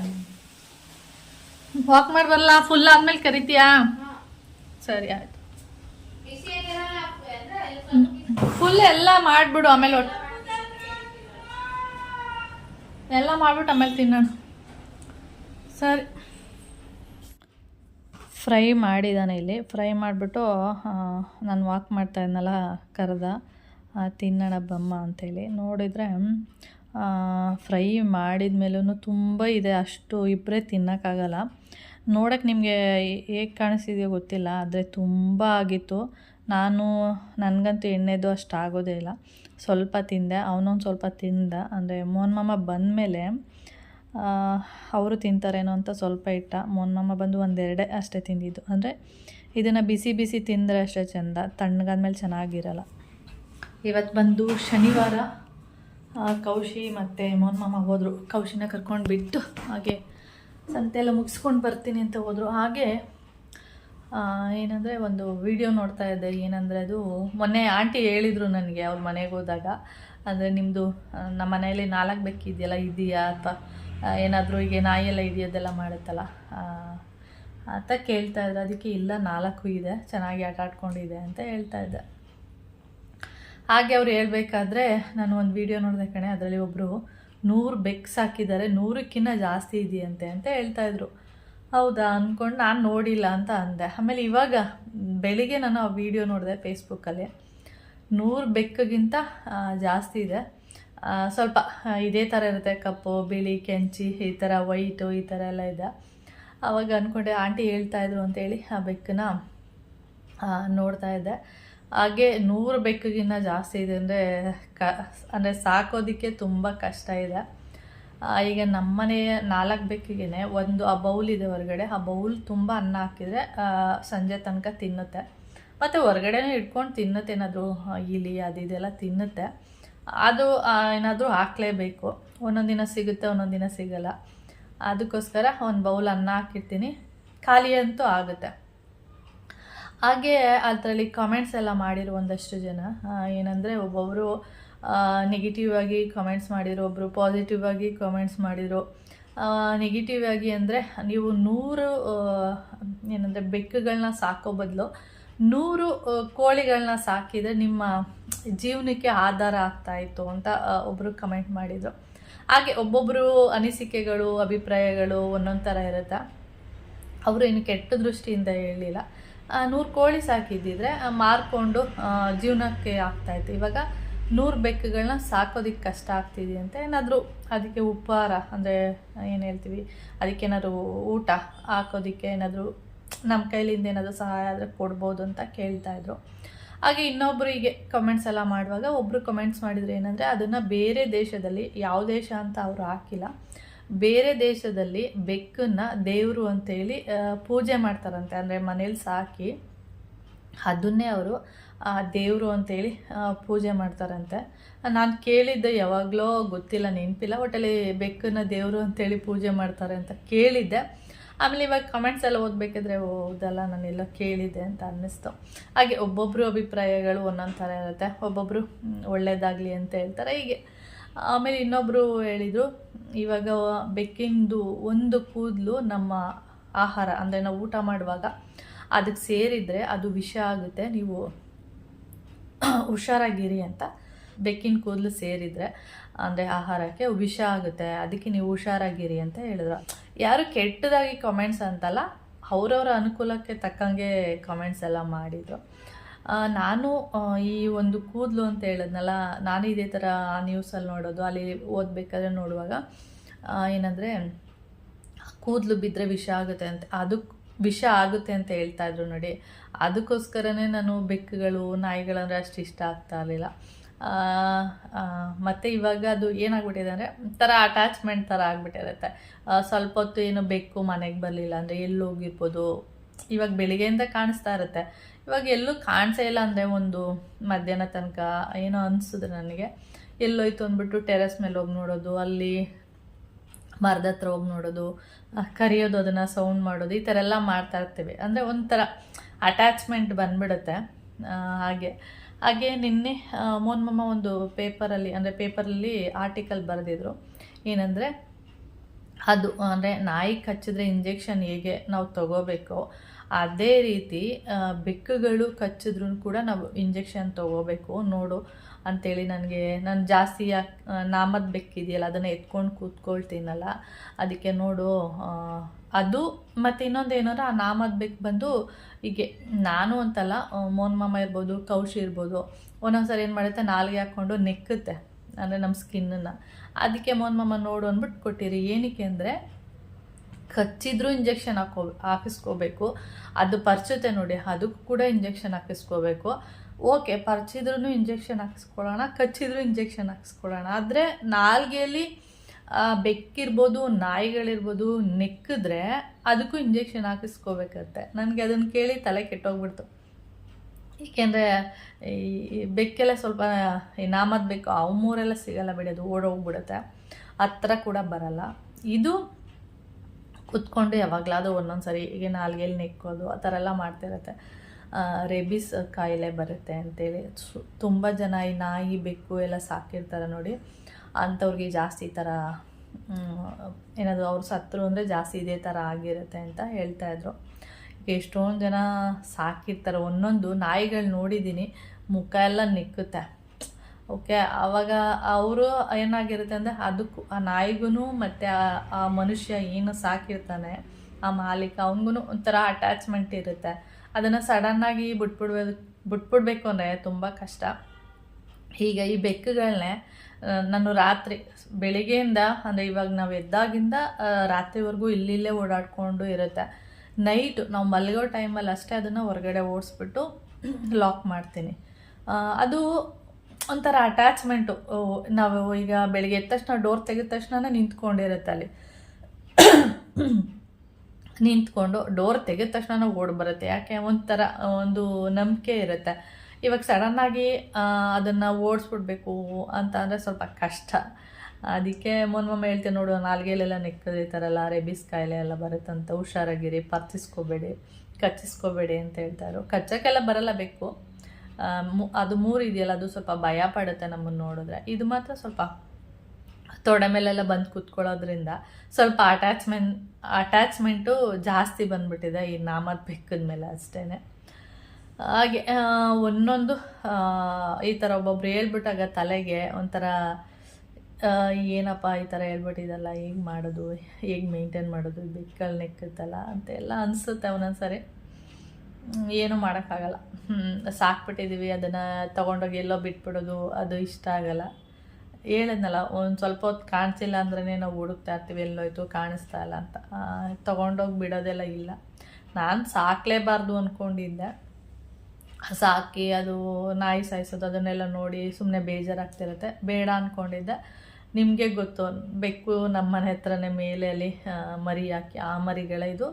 ವಾಕ್ ಮಾಡಿ ಬರಲ್ಲ ಫುಲ್ ಆದ್ಮೇಲೆ ಕರಿತೀಯಾ? ಸರಿ ಆಯ್ತು. ಫುಲ್ ಎಲ್ಲ ಮಾಡಿಬಿಡು ಆಮೇಲೆ ಒಟ್ಟು ಎಲ್ಲ ಮಾಡಿಬಿಟ್ಟು ಆಮೇಲೆ ತಿನ್ನೋಣ. ಸರಿ. ಫ್ರೈ ಮಾಡಿದ್ದಾನೆ ಇಲ್ಲಿ. ಫ್ರೈ ಮಾಡಿಬಿಟ್ಟು ನಾನು ವಾಕ್ ಮಾಡ್ತಾ ಇದ್ನಲ್ಲ ಕರೆದ. ತಿನ್ನೋಣ ಬಮ್ಮ ಅಂಥೇಳಿ ನೋಡಿದರೆ ಫ್ರೈ ಮಾಡಿದ ಮೇಲೂ ತುಂಬ ಇದೆ, ಅಷ್ಟು ಇಬ್ಬರೇ ತಿನ್ನೋಕ್ಕಾಗಲ್ಲ. ನೋಡೋಕ್ಕೆ ನಿಮಗೆ ಹೇಗೆ ಕಾಣಿಸಿದೆಯೋ ಗೊತ್ತಿಲ್ಲ, ಆದರೆ ತುಂಬ ಆಗಿತ್ತು. ನಾನು, ನನಗಂತೂ ಎಣ್ಣೆದು ಅಷ್ಟು ಆಗೋದೇ ಇಲ್ಲ. ಸ್ವಲ್ಪ ತಿಂದೆ, ಅವನೊಂದು ಸ್ವಲ್ಪ ತಿಂದ. ಅಂದರೆ ಮೋಹನ್ ಮಾಮ ಬಂದಮೇಲೆ ಅವರು ತಿಂತಾರೇನೋ ಅಂತ ಸ್ವಲ್ಪ ಇಟ್ಟ. ಮೋಹನ್ ಮಾಮ ಬಂದು ಒಂದೆರಡೇ ಅಷ್ಟೇ ತಿಂದಿದ್ದು. ಅಂದರೆ ಇದನ್ನು ಬಿಸಿ ಬಿಸಿ ತಿಂದರೆ ಅಷ್ಟೇ ಚೆಂದ, ತಣ್ಣಗಾದ್ಮೇಲೆ ಚೆನ್ನಾಗಿರಲ್ಲ. ಇವತ್ತು ಬಂದು ಶನಿವಾರ ಕೌಶಿ ಮತ್ತು ಮೋನ್ ಮಾಮ ಹೋದರು. ಕೌಶಿನ ಕರ್ಕೊಂಡು ಬಿಟ್ಟು ಹಾಗೆ ಸಂತೆ ಎಲ್ಲ ಮುಗಿಸ್ಕೊಂಡು ಬರ್ತೀನಿ ಅಂತ ಹೋದರು. ಹಾಗೆ ಏನಂದರೆ ಒಂದು ವಿಡಿಯೋ ನೋಡ್ತಾ ಇದ್ದೆ. ಏನಂದರೆ ಅದು ಮೊನ್ನೆ ಆಂಟಿ ಹೇಳಿದರು ನನಗೆ ಅವ್ರ ಮನೆಗೆ ಹೋದಾಗ. ಅಂದರೆ ನಿಮ್ಮದು ನಮ್ಮ ಮನೆಯಲ್ಲಿ ನಾಲ್ಕು ಬೆಕ್ಕಿದೆಯಲ್ಲ ಇದೆಯಾ ಅಥವಾ ಏನಾದರೂ ಈಗ ನಾಯಿ ಎಲ್ಲ ಇದೆಯೋದೆಲ್ಲ ಮಾಡುತ್ತಲ್ಲ? ಅಂತ ಕೇಳ್ತಾ ಇದ್ದೆ ಅದಕ್ಕೆ ಇಲ್ಲ, ನಾಲ್ಕು ಇದೆ. ಚೆನ್ನಾಗಿ ಆಟ ಆಡ್ಕೊಂಡಿದೆ ಅಂತ ಹೇಳ್ತಾ ಇದ್ದೆ. ಹಾಗೆ ಅವ್ರು ಹೇಳಬೇಕಾದ್ರೆ, ನಾನು ಒಂದು ವಿಡಿಯೋ ನೋಡಿದೆ ಕಣೆ, ಅದರಲ್ಲಿ ಒಬ್ಬರು ನೂರು ಬೆಕ್ಸ್ ಹಾಕಿದ್ದಾರೆ ನೂರಕ್ಕಿಂತ ಜಾಸ್ತಿ ಇದೆಯಂತೆ ಅಂತ ಹೇಳ್ತಾ ಇದ್ರು. ಹೌದಾ? ಅಂದ್ಕೊಂಡು ನಾನು ನೋಡಿಲ್ಲ ಅಂತ ಅಂದೆ. ಆಮೇಲೆ ಇವಾಗ ಬೆಳಿಗ್ಗೆ ನಾನು ಆ ವಿಡಿಯೋ ನೋಡಿದೆ ಫೇಸ್ಬುಕ್ಕಲ್ಲಿ ನೂರು ಬೆಕ್ಕಿಗಿಂತ ಜಾಸ್ತಿ ಇದೆ. ಸ್ವಲ್ಪ ಇದೇ ಥರ ಇರುತ್ತೆ. ಕಪ್ಪು, ಬಿಳಿ, ಕೆಂಚಿ, ಈ ಥರ ವೈಟು, ಈ ಥರ ಎಲ್ಲ ಇದೆ. ಆವಾಗ ಅಂದ್ಕೊಂಡೆ ಆಂಟಿ ಹೇಳ್ತಾಯಿದ್ರು ಅಂತೇಳಿ ಆ ಬೆಕ್ಕನ್ನ ನೋಡ್ತಾ ಇದ್ದೆ. ಹಾಗೆ ನೂರು ಬೆಕ್ಕಿಗಿನ್ನ ಜಾಸ್ತಿ ಇದೆ ಅಂದರೆ ಕ, ಅಂದರೆ ಸಾಕೋದಕ್ಕೆ ತುಂಬ ಕಷ್ಟ ಇದೆ. ಈಗ ನಮ್ಮನೆಯ ನಾಲ್ಕು ಬೆಕ್ಕಿಗೆ ಒಂದು ಆ ಬೌಲ್ ಇದೆ ಹೊರಗಡೆ. ಆ ಬೌಲ್ ತುಂಬ ಅನ್ನ ಹಾಕಿದರೆ ಸಂಜೆ ತನಕ ತಿನ್ನುತ್ತೆ. ಮತ್ತು ಹೊರಗಡೆನೂ ಇಟ್ಕೊಂಡು ತಿನ್ನುತ್ತೆ. ಏನಾದರೂ ಇಲಿ ಅದು ಇದೆಲ್ಲ ತಿನ್ನುತ್ತೆ. ಅದು ಏನಾದರೂ ಹಾಕಲೇಬೇಕು. ಒಂದೊಂದು ದಿನ ಸಿಗುತ್ತೆ, ಒಂದೊಂದು ದಿನ ಸಿಗಲ್ಲ. ಅದಕ್ಕೋಸ್ಕರ ಒಂದು ಬೌಲ್ ಅನ್ನ ಹಾಕಿರ್ತೀನಿ. ಖಾಲಿ ಅಂತೂ ಆಗುತ್ತೆ. ಹಾಗೆ ಅದರಲ್ಲಿ ಕಮೆಂಟ್ಸ್ ಎಲ್ಲ ಮಾಡಿರೋ ಒಂದಷ್ಟು ಜನ ಏನಂದರೆ ಒಬ್ಬೊಬ್ಬರು ನೆಗೆಟಿವ್ ಆಗಿ ಕಮೆಂಟ್ಸ್ ಮಾಡಿದರು ಒಬ್ಬರು ಪಾಸಿಟಿವ್ ಆಗಿ ಕಮೆಂಟ್ಸ್ ಮಾಡಿದರು. ನೆಗೆಟಿವ್ ಆಗಿ ಅಂದರೆ ನೀವು ನೂರು ಏನಂದರೆ ಬೆಕ್ಕುಗಳನ್ನ ಸಾಕೋ ಬದಲು ನೂರು ಕೋಳಿಗಳನ್ನ ಸಾಕಿದರೆ ನಿಮ್ಮ ಜೀವನಕ್ಕೆ ಆಧಾರ ಆಗ್ತಾಯಿತ್ತು ಅಂತ ಒಬ್ಬರು ಕಮೆಂಟ್ ಮಾಡಿದರು. ಹಾಗೆ ಒಬ್ಬೊಬ್ಬರು ಅನಿಸಿಕೆಗಳು, ಅಭಿಪ್ರಾಯಗಳು ಒಂದೊಂದು ಥರ ಇರುತ್ತೆ? ಅವರು ಏನು ಕೆಟ್ಟ ದೃಷ್ಟಿಯಿಂದ ಹೇಳಿಲ್ಲ. ನೂರು ಕೋಳಿ ಸಾಕಿದ್ದಿದ್ರೆ ಮಾರ್ಕೊಂಡು ಜೀವನಕ್ಕೆ ಜೀವನಕ್ಕೆ ಆಗ್ತಾಯಿತ್ತು ಇವಾಗ ನೂರು ಬೆಕ್ಕುಗಳನ್ನ ಸಾಕೋದಕ್ಕೆ ಕಷ್ಟ ಆಗ್ತಿದೆ ಅಂತ ಏನಾದರೂ ಅದಕ್ಕೆ ಉಪಹಾರ, ಅಂದರೆ, ಏನು ಹೇಳ್ತೀವಿ ಅದಕ್ಕೇನಾದ್ರು ಊಟ ಹಾಕೋದಕ್ಕೆ ಏನಾದರೂ ನಮ್ಮ ಕೈಲಿಂದ ಏನಾದರೂ ಸಹಾಯ ಆದರೆ ಕೊಡ್ಬೋದು ಅಂತ ಕೇಳ್ತಾಯಿದ್ರು ಹಾಗೆ ಇನ್ನೊಬ್ಬರು ಹೀಗೆ ಕಮೆಂಟ್ಸ್ ಎಲ್ಲ ಮಾಡುವಾಗ ಒಬ್ಬರು ಕಮೆಂಟ್ಸ್ ಮಾಡಿದ್ರು ಏನಂದರೆ, ಅದನ್ನು ಬೇರೆ ದೇಶದಲ್ಲಿ, ಯಾವ ದೇಶ ಅಂತ ಅವರು ಹಾಕಿಲ್ಲ. ಬೇರೆ ದೇಶದಲ್ಲಿ ಬೆಕ್ಕನ್ನ ದೇವರು ಅಂತೇಳಿ ಪೂಜೆ ಮಾಡ್ತಾರಂತೆ. ಅಂದರೆ ಮನೇಲಿ ಸಾಕಿ ಅದನ್ನೇ ಅವರು ದೇವರು ಅಂತೇಳಿ ಪೂಜೆ ಮಾಡ್ತಾರಂತೆ. ನಾನು ಕೇಳಿದ್ದೆ, ಯಾವಾಗಲೋ ಗೊತ್ತಿಲ್ಲ, ನೆನಪಿಲ್ಲ ಒಟ್ಟಲ್ಲಿ ಬೆಕ್ಕನ್ನ ದೇವರು ಅಂತೇಳಿ ಪೂಜೆ ಮಾಡ್ತಾರೆ ಅಂತ ಕೇಳಿದ್ದೆ. ಆಮೇಲೆ ಇವಾಗ ಕಮೆಂಟ್ಸ್ ಎಲ್ಲ ಓದಬೇಕಿದ್ರೆ ಹೌದಲ್ಲ, ನಾನೆಲ್ಲ ಕೇಳಿದ್ದೆ ಅಂತ ಅನ್ನಿಸ್ತು. ಹಾಗೆ ಒಬ್ಬೊಬ್ಬರು ಅಭಿಪ್ರಾಯಗಳು ಒಂದೊಂದು ಥರ ಇರುತ್ತೆ. ಒಬ್ಬೊಬ್ಬರು ಒಳ್ಳೇದಾಗಲಿ ಅಂತ ಹೇಳ್ತಾರೆ. ಹೀಗೆ. ಆಮೇಲೆ ಇನ್ನೊಬ್ಬರು ಹೇಳಿದರು, ಇವಾಗ ಬೆಕ್ಕಿಂದು ಒಂದು ಕೂದಲು ನಮ್ಮ ಆಹಾರ, ಅಂದರೆ ನಾವು ಊಟ ಮಾಡುವಾಗ ಅದಕ್ಕೆ ಸೇರಿದರೆ ಅದು ವಿಷ ಆಗುತ್ತೆ. ನೀವು ಹುಷಾರಾಗಿರಿ ಅಂತ ಬೆಕ್ಕಿನ ಕೂದಲು ಸೇರಿದರೆ, ಅಂದರೆ ಆಹಾರಕ್ಕೆ ವಿಷ ಆಗುತ್ತೆ. ಅದಕ್ಕೆ ನೀವು ಹುಷಾರಾಗಿರಿ ಅಂತ ಹೇಳಿದ್ರು. ಯಾರು ಕೆಟ್ಟದಾಗಿ ಕಾಮೆಂಟ್ಸ್ ಅಂತಲ್ಲ, ಅವರವ್ರ ಅನುಕೂಲಕ್ಕೆ ತಕ್ಕಂಗೆ ಕಾಮೆಂಟ್ಸ್ ಎಲ್ಲ ಮಾಡಿದರು. ನಾನು ಈ ಒಂದು ಕೂದಲು ಅಂತ ಹೇಳಿದ್ನಲ್ಲ, ನಾನು ಇದೇ ಥರ ನ್ಯೂಸಲ್ಲಿ ನೋಡೋದು, ಅಲ್ಲಿ ಓದಬೇಕಾದ್ರೆ ನೋಡುವಾಗ ಏನಂದರೆ, ಕೂದಲು ಬಿದ್ದರೆ ವಿಷ ಆಗುತ್ತೆ ಅಂತ, ಅದು ವಿಷ ಆಗುತ್ತೆ ಅಂತ ಹೇಳ್ತಾ ಇದ್ರು ನೋಡಿ. ಅದಕ್ಕೋಸ್ಕರನೇ ನಾನು ಬೆಕ್ಕುಗಳು ನಾಯಿಗಳಂದರೆ ಅಷ್ಟು ಇಷ್ಟ ಆಗ್ತಾ ಇರಲಿಲ್ಲ. ಮತ್ತು ಇವಾಗ ಅದು ಏನಾಗ್ಬಿಟ್ಟಿದೆ ಅಂದರೆ ಥರ ಅಟ್ಯಾಚ್ಮೆಂಟ್ ಥರ ಆಗ್ಬಿಟ್ಟಿರುತ್ತೆ. ಸ್ವಲ್ಪ ಹೊತ್ತು ಏನು ಬೆಕ್ಕು ಮನೆಗೆ ಬರಲಿಲ್ಲ ಅಂದರೆ ಎಲ್ಲಿ ಹೋಗಿರ್ಬೋದು ಇವಾಗ ಬೆಳಿಗ್ಗೆಯಿಂದ ಕಾಣಿಸ್ತಾ ಇರುತ್ತೆ. ಇವಾಗ ಎಲ್ಲೂ ಕಾಣಿಸೇ ಇಲ್ಲ ಅಂದರೆ ಒಂದು ಮಧ್ಯಾಹ್ನ ತನಕ ಏನೋ ಅನಿಸಿದ್ರೆ ನನಗೆ. ಎಲ್ಲೋಯ್ತು ಅಂದ್ಬಿಟ್ಟು ಟೆರೆಸ್ ಮೇಲೆ ಹೋಗಿ ನೋಡೋದು, ಅಲ್ಲಿ ಮರದ ಹತ್ರ ಹೋಗಿ ನೋಡೋದು ಕರಿಯೋದು, ಅದನ್ನು ಸೌಂಡ್ ಮಾಡೋದು, ಈ ಥರ ಎಲ್ಲ ಮಾಡ್ತಾ ಇರ್ತೀವಿ. ಅಂದರೆ ಒಂಥರ ಅಟ್ಯಾಚ್ಮೆಂಟ್ ಬಂದ್ಬಿಡುತ್ತೆ ಹಾಗೆ. ಹಾಗೆ ನಿನ್ನೆ ಮೋನ್ಮಮ್ಮ ಮಮ್ಮ ಒಂದು ಪೇಪರಲ್ಲಿ ಅಂದರೆ ಪೇಪರಲ್ಲಿ ಆರ್ಟಿಕಲ್ ಬರೆದಿದ್ರು. ಏನಂದರೆ, ಅದು, ಅಂದರೆ ನಾಯಿ ಕಚ್ಚಿದ್ರೆ ಇಂಜೆಕ್ಷನ್ ಹೇಗೆ ನಾವು ತಗೋಬೇಕೋ ಅದೇ ರೀತಿ ಬೆಕ್ಕುಗಳು ಕಚ್ಚಿದ್ರೂ ಕೂಡ ನಾವು ಇಂಜೆಕ್ಷನ್ ತಗೋಬೇಕು, ನೋಡು ಅಂಥೇಳಿ ನನಗೆ, ನಾನು ಜಾಸ್ತಿ ನಾಮದ ಬೆಕ್ಕಿದೆಯಲ್ಲ, ಅದನ್ನು ಎತ್ಕೊಂಡು ಕೂತ್ಕೊಳ್ತೀನಲ್ಲ, ಅದಕ್ಕೆ ನೋಡು ಅದು ಮತ್ತು ಇನ್ನೊಂದು ಏನಂದ್ರೆ ಆ ನಾಮದ ಬೆಕ್ಕು ಬಂದು ಹೀಗೆ ನಾನು ಅಂತಲ್ಲ ಮೋನ್ ಮಾಮ ಇರ್ಬೋದು, ಕೌಶಿ ಇರ್ಬೋದು, ಒಂದೊಂದ್ಸರಿ ಏನು ಮಾಡುತ್ತೆ, ನಾಲ್ಗೆ ಹಾಕ್ಕೊಂಡು ನೆಕ್ಕುತ್ತೆ, ಅಂದರೆ ನಮ್ಮ ಸ್ಕಿನ್ನನ್ನು. ಅದಕ್ಕೆ ಮೋನ್ ಮಾಮ ನೋಡು ಅಂದ್ಬಿಟ್ಟು ಕೊಟ್ಟಿರಿ. ಏನಕ್ಕೆ ಅಂದರೆ ಕಚ್ಚಿದ್ರೂ ಇಂಜೆಕ್ಷನ್ ಹಾಕೋ ಹಾಕಿಸ್ಕೋಬೇಕು. ಅದು ಪರ್ಚುತ್ತೆ ನೋಡಿ ಅದಕ್ಕೂ ಕೂಡ ಇಂಜೆಕ್ಷನ್ ಹಾಕಿಸ್ಕೋಬೇಕು. ಓಕೆ ಪರ್ಚಿದ್ರೂ ಇಂಜೆಕ್ಷನ್ ಹಾಕಿಸ್ಕೊಳ್ಳೋಣ ಕಚ್ಚಿದ್ರು ಇಂಜೆಕ್ಷನ್ ಹಾಕಿಸ್ಕೊಳ್ಳೋಣ. ಆದರೆ ನಾಲ್ಗೆಯಲ್ಲಿ ಆ, ಬೆಕ್ಕಿರ್ಬೋದು ನಾಯಿಗಳಿರ್ಬೋದು ನೆಕ್ಕಿದ್ರೆ ಅದಕ್ಕೂ ಇಂಜೆಕ್ಷನ್ ಹಾಕಿಸ್ಕೋಬೇಕತ್ತೆ ನನಗೆ ಅದನ್ನು ಕೇಳಿ ತಲೆ ಕೆಟ್ಟೋಗ್ಬಿಡ್ತು. ಏಕೆಂದರೆ ಈ ಬೆಕ್ಕೆಲ್ಲ ಸ್ವಲ್ಪ ಈ ನಾಮದ ಬೆಕ್ಕು ಅವು ಮೂರೆಲ್ಲ ಸಿಗಲ್ಲ ಬಿಡಿ ಅದು ಓಡೋಗ್ಬಿಡುತ್ತೆ. ಹತ್ರ ಕೂಡ ಬರಲ್ಲ. ಇದು ಕುತ್ಕೊಂಡು ಯಾವಾಗಲಾದ್ರೂ ಒಂದೊಂದು ಸರಿ ಈಗ ನಾಲ್ಗೆಲ್ಲಿ ನೆಕ್ಕೋದು ಆ ಥರ ಎಲ್ಲ ಮಾಡ್ತಿರತ್ತೆ. ರೇಬಿಸ್ ಕಾಯಿಲೆ ಬರುತ್ತೆ ಅಂತೇಳಿ. ಸು, ತುಂಬ ಜನ ಈ ನಾಯಿ, ಬೆಕ್ಕು ಎಲ್ಲ ಸಾಕಿರ್ತಾರೆ ನೋಡಿ. ಅಂಥವ್ರಿಗೆ ಜಾಸ್ತಿ ಈ ಥರ ಏನಾದರೂ ಅವ್ರು ಸತ್ರು ಅಂದರೆ ಜಾಸ್ತಿ ಇದೇ ಥರ ಆಗಿರುತ್ತೆ ಅಂತ ಹೇಳ್ತಾಯಿದ್ರು ಈಗ ಎಷ್ಟೊಂದು ಜನ ಸಾಕಿರ್ತಾರೆ. ಒಂದೊಂದು ನಾಯಿಗಳು ನೋಡಿದ್ದೀನಿ, ಮುಖ ಎಲ್ಲ ನಿಕ್ಕುತ್ತೆ. ಓಕೆ ಆವಾಗ ಅವರು ಏನಾಗಿರುತ್ತೆ ಅಂದರೆ ಅದಕ್ಕೂ ಆ ನಾಯಿಗೂ ಮತ್ತು ಆ ಮನುಷ್ಯ ಏನು ಸಾಕಿರ್ತಾನೆ, ಆ ಮಾಲೀಕ ಅವನಿಗೂ ಒಂಥರ ಅಟ್ಯಾಚ್ಮೆಂಟ್ ಇರುತ್ತೆ. ಅದನ್ನು ಸಡನ್ನಾಗಿ ಬಿಟ್ಬಿಡ್ಬೇಕು ಬಿಟ್ಬಿಡ್ಬೇಕು ಅಂದರೆ ತುಂಬ ಕಷ್ಟ. ಈಗ ಈ ಬೆಕ್ಕುಗಳನ್ನೇ ನಾನು ರಾತ್ರಿ, ಬೆಳಿಗ್ಗೆಯಿಂದ ಅಂದರೆ ಇವಾಗ ನಾವು ಎದ್ದಾಗಿಂದ ರಾತ್ರಿವರೆಗೂ ಇಲ್ಲಿಲ್ಲೇ ಓಡಾಡ್ಕೊಂಡು ಇರುತ್ತೆ. ನೈಟ್ ನಾವು ಮಲಗೋ ಟೈಮಲ್ಲಿ ಅಷ್ಟೇ ಅದನ್ನು ಹೊರಗಡೆ ಓಡಿಸ್ಬಿಟ್ಟು ಲಾಕ್ ಮಾಡ್ತೀನಿ. ಅದು ಒಂಥರ ಅಟ್ಯಾಚ್ಮೆಂಟು ನಾವು ಈಗ ಬೆಳಿಗ್ಗೆ ಎದ್ದ ತಕ್ಷಣ ಡೋರ್ ತೆಗೆದ ತಕ್ಷಣ ನಿಂತ್ಕೊಂಡಿರುತ್ತೆ ಅಲ್ಲಿ. ನಿಂತ್ಕೊಂಡು ಡೋರ್ ತೆಗೆದ ತಕ್ಷಣ ಓಡಿ ಬರುತ್ತೆ. ಯಾಕೆ? ಒಂಥರ ಒಂದು ನಂಬಿಕೆ ಇರುತ್ತೆ. ಇವಾಗ ಸಡನ್ನಾಗಿ ಅದನ್ನು ಓಡಿಸ್ಬಿಡ್ಬೇಕು ಅಂತ ಅಂದರೆ ಸ್ವಲ್ಪ ಕಷ್ಟ. ಅದಕ್ಕೆ ಮೊನ್ಮೊಮ್ಮೆ ಹೇಳ್ತೀನಿ ನೋಡು, ನಾಲ್ಗೆಲೆಲ್ಲ ನೆಕ್ಕದಿರ್ತಾರಲ್ಲ ರೇಬಿಸ್ ಕಾಯಿಲೆ ಎಲ್ಲ ಬರುತ್ತಂತ ಹುಷಾರಾಗಿರಿ ಪರ್ತಿಸ್ಕೋಬೇಡಿ ಕಚ್ಚಿಸ್ಕೋಬೇಡಿ ಅಂತ ಹೇಳ್ತಾರೋ ಕಚ್ಚಕ್ಕೆಲ್ಲ ಬರಲ್ಲ ಬೇಕು ಅದು ಮೂರು ಇದೆಯಲ್ಲ ಅದು ಸ್ವಲ್ಪ ಭಯ ಪಡುತ್ತೆ ನಮ್ಮನ್ನು ನೋಡಿದ್ರೆ. ಇದು ಮಾತ್ರ ಸ್ವಲ್ಪ ತೊಡೆ ಮೇಲೆಲ್ಲ ಬಂದು ಕೂತ್ಕೊಳ್ಳೋದ್ರಿಂದ ಸ್ವಲ್ಪ ಅಟ್ಯಾಚ್ಮೆಂಟ್ ಅಟ್ಯಾಚ್ಮೆಂಟು ಜಾಸ್ತಿ ಬಂದುಬಿಟ್ಟಿದೆ ಈ ನಾಮದ ಬೆಕ್ಕದ ಮೇಲೆ ಅಷ್ಟೇ ಹಾಗೆ ಒಂದೊಂದು ಈ ಥರ ಒಬ್ಬೊಬ್ರು ಹೇಳ್ಬಿಟ್ಟಾಗ ತಲೆಗೆ ಒಂಥರ ಏನಪ್ಪ ಈ ಥರ ಹೇಳ್ಬಿಟ್ಟಿದಲ್ಲ ಹೇಗೆ ಮಾಡೋದು ಹೇಗೆ ಮೇಂಟೈನ್ ಮಾಡೋದು ಬೆಕ್ಕಲ್ಲಿ ನೆಕ್ಕುತ್ತಲ್ಲ ಅಂತೆಲ್ಲ ಅನಿಸುತ್ತೆ ಒಂದೊಂದು ಸರಿ ಹ್ಮ್, ಏನೂ ಮಾಡೋಕ್ಕಾಗಲ್ಲ. ಸಾಕ್ಬಿಟ್ಟಿದ್ದೀವಿ ಅದನ್ನು ತೊಗೊಂಡೋಗಿ ಎಲ್ಲೋ ಬಿಟ್ಬಿಡೋದು, ಅದು ಇಷ್ಟ ಆಗಲ್ಲ. ಹೇಳಿದ್ನಲ್ಲ, ಒಂದು ಸ್ವಲ್ಪ ಹೊತ್ತು ಕಾಣಿಸಿಲ್ಲ ಅಂದ್ರೇ ನಾವು ಹುಡುಕ್ತಾ ಇರ್ತೀವಿ, ಎಲ್ಲೋಯ್ತು, ಕಾಣಿಸ್ತಾ ಇಲ್ಲ ಅಂತ. ತೊಗೊಂಡೋಗಿ ಬಿಡೋದೆಲ್ಲ ಇಲ್ಲ. ನಾನು ಸಾಕಲೇಬಾರ್ದು ಅಂದ್ಕೊಂಡಿದ್ದೆ ಸಾಕಿ, ಅದು ನಾಯಿ ಸಾಯಿಸೋದು, ಅದನ್ನೆಲ್ಲ ನೋಡಿ ಸುಮ್ಮನೆ ಬೇಜಾರಾಗ್ತಿರುತ್ತೆ. ಬೇಡ ಅಂದ್ಕೊಂಡಿದ್ದೆ ನಿಮಗೆ ಗೊತ್ತು, ಬೆಕ್ಕು ನಮ್ಮ ಮನೆ ಹತ್ರನೇ ಮೇಲೆ ಅಲ್ಲಿ ಮರಿ ಹಾಕಿ, ಆ ಮರಿಗಳ ಇದು.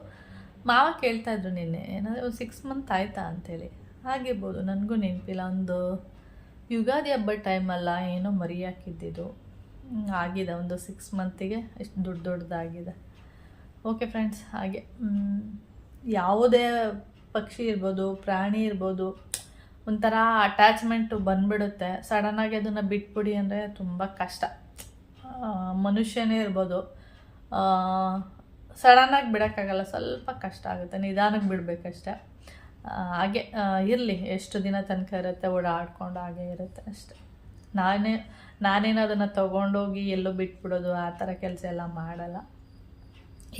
ಮಾವ ಕೇಳ್ತಾ ಇದ್ರು ನಿನ್ನೆ, ಏನಂದರೆ ಒಂದು ಸಿಕ್ಸ್ ಮಂತ್ ಆಯ್ತಾ ಅಂತೇಳಿ. ಆಗಿರ್ಬೋದು ನನಗೂ ನೆನಪಿಲ್ಲ, ಒಂದು ಯುಗಾದಿ ಹಬ್ಬದ ಟೈಮಲ್ಲ ಏನೋ ಮರಿ ಹಾಕಿದ್ದಿದ್ದು ಆಗಿದೆ, ಒಂದು ಸಿಕ್ಸ್ ಮಂತಿಗೆ ಎಷ್ಟು ದೊಡ್ಡ ದೊಡ್ಡದಾಗಿದೆ ಓಕೆ ಫ್ರೆಂಡ್ಸ್ ಹಾಗೆ. ಯಾವುದೇ ಪಕ್ಷಿ ಇರ್ಬೋದು, ಪ್ರಾಣಿ ಇರ್ಬೋದು, ಒಂಥರ ಅಟ್ಯಾಚ್ಮೆಂಟು ಬಂದ್ಬಿಡುತ್ತೆ. ಸಡನ್ನಾಗಿ ಅದನ್ನು ಬಿಟ್ಬಿಡಿ ಅಂದರೆ ತುಂಬ ಕಷ್ಟ. ಮನುಷ್ಯನೇ ಇರ್ಬೋದು. ಸಡನ್ನಾಗಿ ಬಿಡೋಕ್ಕಾಗಲ್ಲ, ಸ್ವಲ್ಪ ಕಷ್ಟ ಆಗುತ್ತೆ, ನಿಧಾನಕ್ಕೆ ಬಿಡಬೇಕಷ್ಟೆ. ಹಾಗೆ ಇರಲಿ, ಎಷ್ಟು ದಿನ ತನಕ ಇರುತ್ತೆ, ಓಡಾಡ್ಕೊಂಡು ಹಾಗೆ ಇರುತ್ತೆ ಅಷ್ಟೆ. ನಾನೇ, ನಾನೇನು ಅದನ್ನು ತೊಗೊಂಡೋಗಿ ಎಲ್ಲೋ ಬಿಟ್ಬಿಡೋದು, ಆ ಥರ ಕೆಲಸ ಎಲ್ಲ ಮಾಡಲ್ಲ.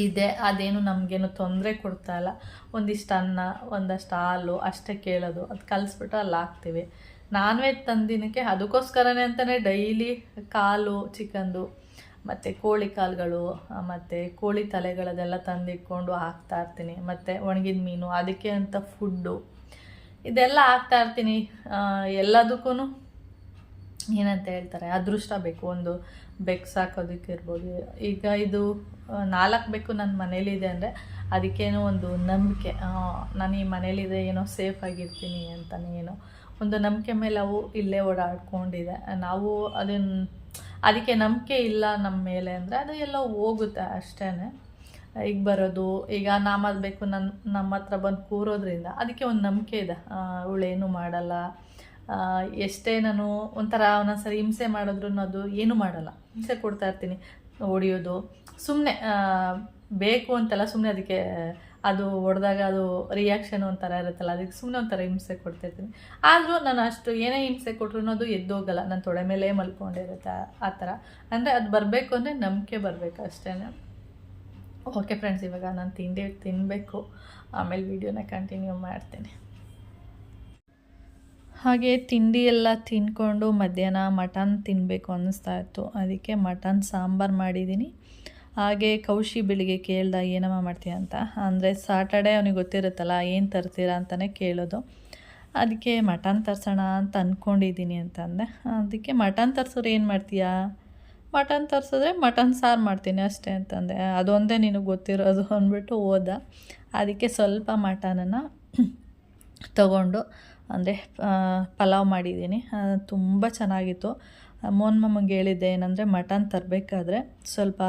ಇದೆ, ಅದೇನು ನಮಗೇನು ತೊಂದರೆ ಕೊಡ್ತಾ ಇಲ್ಲ. ಒಂದಿಷ್ಟು ಅನ್ನ, ಒಂದಷ್ಟು ಹಾಲು, ಅಷ್ಟೇ ಕೇಳೋದು, ಅದು ಕಲಿಸ್ಬಿಟ್ಟು ಅಲ್ಲಿ ಹಾಕ್ತೀವಿ. ನಾನ್ ವೆಜ್ ತಂದಿನಕ್ಕೆ ಅದಕ್ಕೋಸ್ಕರನೇ ಅಂತಲೇ ಡೈಲಿ ಕಾಲು ಚಿಕನ್ದು ಮತ್ತು ಕೋಳಿ ಕಾಲುಗಳು ಮತ್ತು ಕೋಳಿ ತಲೆಗಳದೆಲ್ಲ ತಂದಿಟ್ಕೊಂಡು ಹಾಕ್ತಾ ಇರ್ತೀನಿ. ಮತ್ತು ಒಣಗಿದ ಮೀನು, ಅದಕ್ಕೆ ಅಂತ ಫುಡ್ಡು. ಇದೆಲ್ಲ ಹಾಕ್ತಾ ಇರ್ತೀನಿ. ಎಲ್ಲದಕ್ಕೂ ಏನಂತ ಹೇಳ್ತಾರೆ? ಅದೃಷ್ಟ ಬೇಕು. ಒಂದು ಬೆಕ್ಕು ಸಾಕೋದಕ್ಕೆ ಇರ್ಬೋದು ಈಗ ಇದು ನಾಲ್ಕು ಬೆಕ್ಕು ನನ್ನ ಮನೇಲಿದೆ ಅಂದರೆ ಅದಕ್ಕೇನೋ ಒಂದು ನಂಬಿಕೆ. ನಾನು ಈ ಮನೇಲಿದೆ ಏನೋ ಸೇಫ್ ಆಗಿರ್ತೀನಿ ಅಂತಲೇ ಏನೋ. ಒಂದು ನಂಬಿಕೆ ಮೇಲೆ ಅವು ಇಲ್ಲೇ ಓಡಾಡ್ಕೊಂಡಿದೆ. ನಾವು ಅದನ್ನು ಅದಕ್ಕೆ ನಂಬಿಕೆ ಇಲ್ಲ ನಮ್ಮ ಮೇಲೆ ಅಂದರೆ ಅದು ಎಲ್ಲ ಹೋಗುತ್ತೆ ಅಷ್ಟೇ ಈಗ ಬರೋದು, ಈಗ ನಾಮದು ಬೇಕು ನನ್ನ ನಮ್ಮ ಹತ್ರ ಬಂದು ಕೂರೋದ್ರಿಂದ ಅದಕ್ಕೆ ಒಂದು ನಂಬಿಕೆ ಇದೆ. ಇವಳೇನು ಮಾಡಲ್ಲ. ಎಷ್ಟೇ ನಾನು ಒಂಥರ ಒಂದೊಂದ್ಸರಿ ಹಿಂಸೆ ಮಾಡಿದ್ರು ಅದು ಏನೂ ಮಾಡಲ್ಲ. ಹಿಂಸೆ ಕೊಡ್ತಾ ಇರ್ತೀನಿ, ಹೊಡಿಯೋದು. ಸುಮ್ಮನೆ ಬೇಕು ಅಂತೆಲ್ಲ ಸುಮ್ಮನೆ ಅದಕ್ಕೆ ಅದು ಹೊಡೆದಾಗ ಅದು ರಿಯಾಕ್ಷನ್ ಒಂಥರ ಇರುತ್ತಲ್ಲ, ಅದಕ್ಕೆ ಸುಮ್ಮನೆ ಒಂಥರ ಹಿಂಸೆ ಕೊಡ್ತಿರ್ತೀನಿ ಆದರೂ ನಾನು ಅಷ್ಟು ಏನೇ ಹಿಂಸೆ ಕೊಟ್ರು ಅದು ಎದ್ದೋಗಲ್ಲ, ನಾನು ತೊಡೆ ಮೇಲೆ ಮಲ್ಕೊಂಡಿರುತ್ತೆ ಆ- ಥರ. ಅಂದರೆ ಅದು ಬರಬೇಕು ಅಂದರೆ ನಂಬಿಕೆ ಬರಬೇಕು ಅಷ್ಟೇ ಓಕೆ ಫ್ರೆಂಡ್ಸ್ ಇವಾಗ ನಾನು ತಿಂಡಿ ತಿನ್ನಬೇಕು ಆಮೇಲೆ ವೀಡಿಯೋನ ಕಂಟಿನ್ಯೂ ಮಾಡ್ತೀನಿ. ಹಾಗೆ ತಿಂಡಿ ಎಲ್ಲ ತಿನ್ಕೊಂಡು ಮಧ್ಯಾಹ್ನ ಮಟನ್ ತಿನ್ನಬೇಕು ಅನ್ನಿಸ್ತಾ ಇತ್ತು. ಅದಕ್ಕೆ ಮಟನ್ ಸಾಂಬಾರು ಮಾಡಿದ್ದೀನಿ. ಹಾಗೆ ಕೌಶಿ ಬೆಳಿಗ್ಗೆ ಕೇಳ್ದ, ಏನಮ್ಮ ಮಾಡ್ತೀಯ ಅಂತ? ಅಂದರೆ ಸಾಟರ್ಡೆ ಅವನಿಗೆ ಗೊತ್ತಿರುತ್ತಲ್ಲ, ಏನು ತರ್ತೀರಾ ಅಂತಲೇ ಕೇಳೋದು. ಅದಕ್ಕೆ ಮಟನ್ ತರ್ಸೋಣ ಅಂತ ಅಂದ್ಕೊಂಡಿದ್ದೀನಿ ಅಂತಂದೆ ಅದಕ್ಕೆ ಮಟನ್ ತರ್ಸೋರು ಏನು ಮಾಡ್ತೀಯಾ? ಮಟನ್ ತರಿಸಿದ್ರೆ ಮಟನ್ ಸಾರು ಮಾಡ್ತೀನಿ ಅಷ್ಟೇ ಅಂತಂದೆ ಅದೊಂದೇ ನಿನಗೆ ಗೊತ್ತಿರೋದು ಅಂದ್ಬಿಟ್ಟು ಹೋದ. ಅದಕ್ಕೆ ಸ್ವಲ್ಪ ಮಟನನ್ನು ತಗೊಂಡು, ಅಂದರೆ ಪಲಾವ್ ಮಾಡಿದ್ದೀನಿ ತುಂಬ ಚೆನ್ನಾಗಿತ್ತು. ಮೋನ್ ಮಮ್ಮಗೆ ಹೇಳಿದ್ದೆ ಏನಂದರೆ ಮಟನ್ ತರಬೇಕಾದ್ರೆ ಸ್ವಲ್ಪ